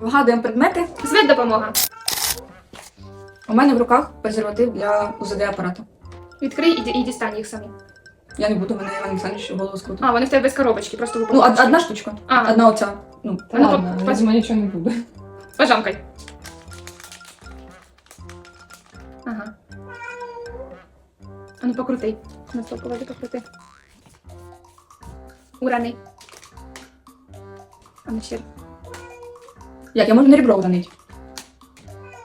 Вигадуємо предмети. Звед допомога. У мене в руках презерватив для УЗД апарату. Відкрий і, ді- і дістань їх самі. Я не буду, мене Іван Олександрович голову скрутив. А, вони в тебе без коробочки, просто Ну, випадково. од- одна штучка. А, Одна оця. Ну, А ну, Ладно, я думаю, нічого не буде. пожамкай. Ага. А ну покрути. На стоп, положи, покрути. Урани. А ну ще. Як, я можу на ребро уронити.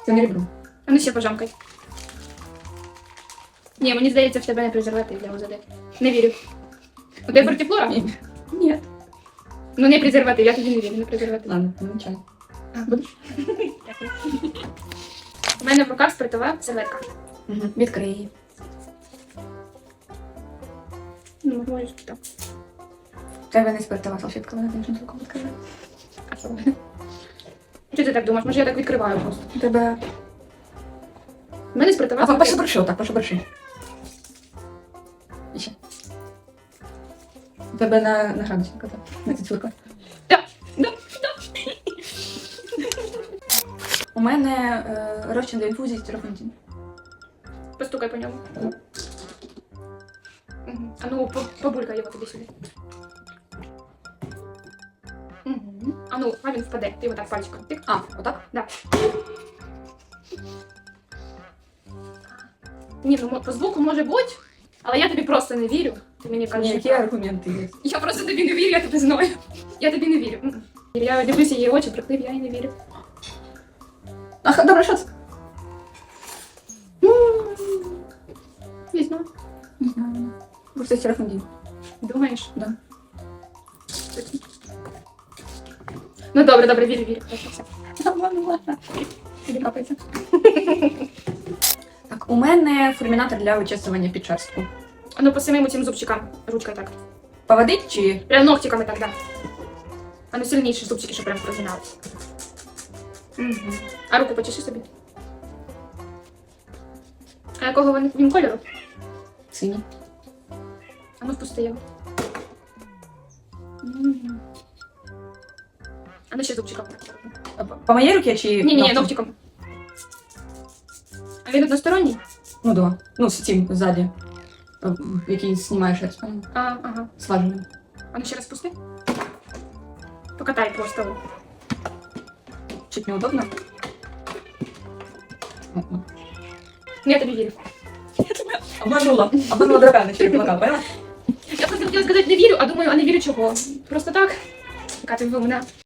Це не ребро. А ну ще пожамкай. Ні, мені здається, в тебе не презерватив для ОЗД. Не вірю. У тебе фортифлора? Ні. Ні. Ну не презерватив, я тобі не вірю, не презерватив. Ладно, замечательно. А, будеш? Дякую. У мене в руках спиртова серветка. Угу. Відкрий її. Ну, можеш так. В Тебе не спиртова салфетка, вона не звуком відкриває. А що? Чи ти так думаєш? Може я так відкриваю просто. Тебе... У мене спиртова А, серветка. пошебрши, так, пошебрши. І ще. Тебе на, на градуснику, так, на цицюрка. У мене е, розчин для інфузії стірофантін. Постукай по ньому. Мгм. А ну, по- побулькай його тобі сюди. Мгм. А ну, а він впаде. Ти його так пальчиком. Тик. А, отак? Да. Ні, ну мо- по звуку може бути, але я тобі просто не вірю. Ти мені кажеш. Ні, які що- аргументи є? Я просто тобі не вірю, я тебе знаю. Я тобі не вірю. М-м. Я дивлюся її очі, приклив, я їй не вірю. А, х- добре, що це? Не знаю. Не знаю. Просто стірофантін. Думаєш? Да. Ну добре, добре, вірю, вірю. Ладно, ладно. Тобі капається. Так, у мене фурмінатор для вичесування під шерстку. Ну по самим цим зубчикам. Ручкою так. Поводить чи Прям ногтиками так, да. А ну сильніші зубчики, щоб прям прогинались. Угу. А руку почеши собі. А якого він, він кольору? синій? А ну впусти його. Мгм. А ну ще зубчиком. А, по- По моїй руці чи Ні, ні, ні, ногтем? ногтиком. А він односторонній? Ну да. Ну, з цим ззаді. е, Який знімає шерсть, поняла? А, ага. Слажений. А ну ще раз пусти. Покатай по столу. Чуть неудобно. Ну, ну. Ну, я тобі вірю. Обманула. Обманула дракана через плакат, поняла? Я просто хотіла сказати не вірю, а думаю, а не вірю чого. Просто так. Яка ти вимна.